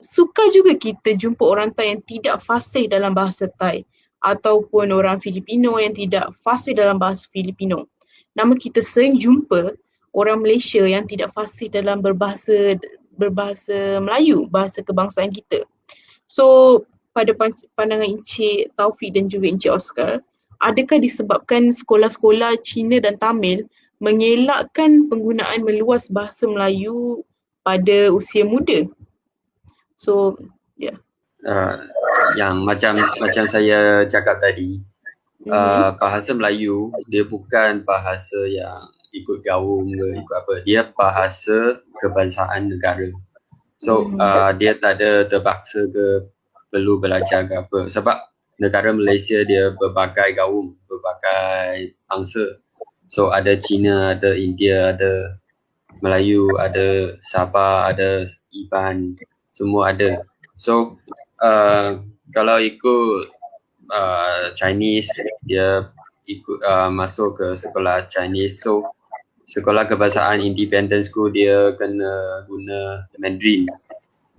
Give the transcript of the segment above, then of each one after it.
suka juga kita jumpa orang Thai yang tidak fasih dalam bahasa Thai ataupun orang Filipino yang tidak fasih dalam bahasa Filipino. Namun kita sering jumpa orang Malaysia yang tidak fasih dalam berbahasa berbahasa Melayu, bahasa kebangsaan kita. So pada pandangan Encik Taufik dan juga Encik Oscar, adakah disebabkan sekolah-sekolah Cina dan Tamil mengelakkan penggunaan meluas bahasa Melayu pada usia muda? So. Yeah. Uh, yang macam macam saya cakap tadi, mm-hmm. uh, bahasa Melayu dia bukan bahasa yang ikut gaung ke ikut apa. Dia bahasa kebangsaan negara. So, mm-hmm. uh, dia tak ada terpaksa ke perlu belajar ke apa. Sebab negara Malaysia dia berbagai gaung, berbagai bangsa. So ada Cina, ada India, ada Melayu, ada Sabah, ada Iban, semua ada. So uh, kalau ikut uh, Chinese, dia ikut uh, masuk ke sekolah Chinese. So sekolah kebahasaan independent school dia kena guna Mandarin.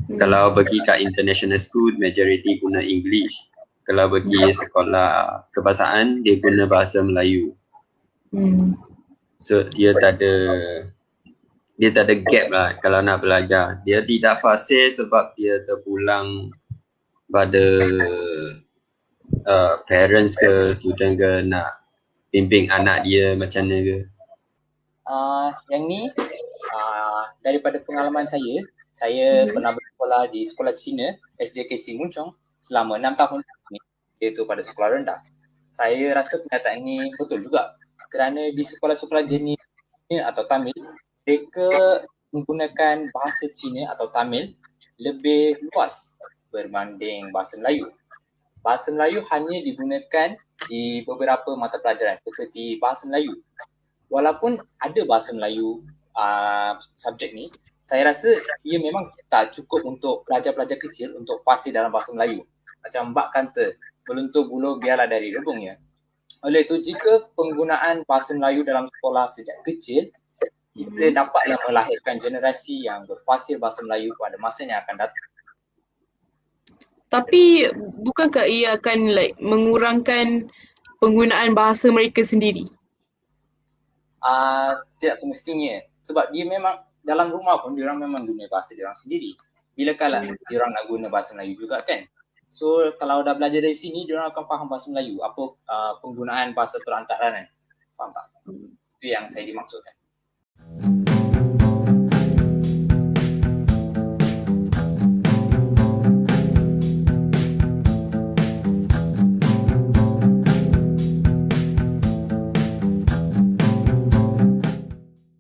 Hmm. Kalau pergi kat international school, majority guna English kalau pergi sekolah kebahasaan dia guna bahasa Melayu. Hmm. So dia tak ada dia tak ada gap lah kalau nak belajar. Dia tidak fasih sebab dia terpulang pada uh, parents ke student ke nak bimbing anak dia macam mana ke. Uh, yang ni uh, daripada pengalaman saya, saya hmm. pernah bersekolah di sekolah Cina SJKC Muncong selama enam tahun ni iaitu pada sekolah rendah. Saya rasa pernyataan ini betul juga kerana di sekolah-sekolah jenis atau Tamil mereka menggunakan bahasa Cina atau Tamil lebih luas berbanding bahasa Melayu. Bahasa Melayu hanya digunakan di beberapa mata pelajaran seperti bahasa Melayu. Walaupun ada bahasa Melayu uh, subjek ni, saya rasa ia memang tak cukup untuk pelajar-pelajar kecil untuk fasih dalam bahasa Melayu. Macam Mbak kata, beluntur bulu biarlah dari rebungnya. Oleh itu, jika penggunaan bahasa Melayu dalam sekolah sejak kecil, kita dapatlah melahirkan generasi yang berfasih bahasa Melayu pada masa yang akan datang. Tapi bukankah ia akan like mengurangkan penggunaan bahasa mereka sendiri? Uh, tidak semestinya. Sebab dia memang dalam rumah pun dia orang memang guna bahasa dia orang sendiri. Bila kala hmm. dia orang nak guna bahasa Melayu juga kan? So kalau dah belajar dari sini, dia orang akan faham bahasa Melayu. Apa uh, penggunaan bahasa perantaraan kan? Faham tak? Hmm. Itu yang saya dimaksudkan. Thank you.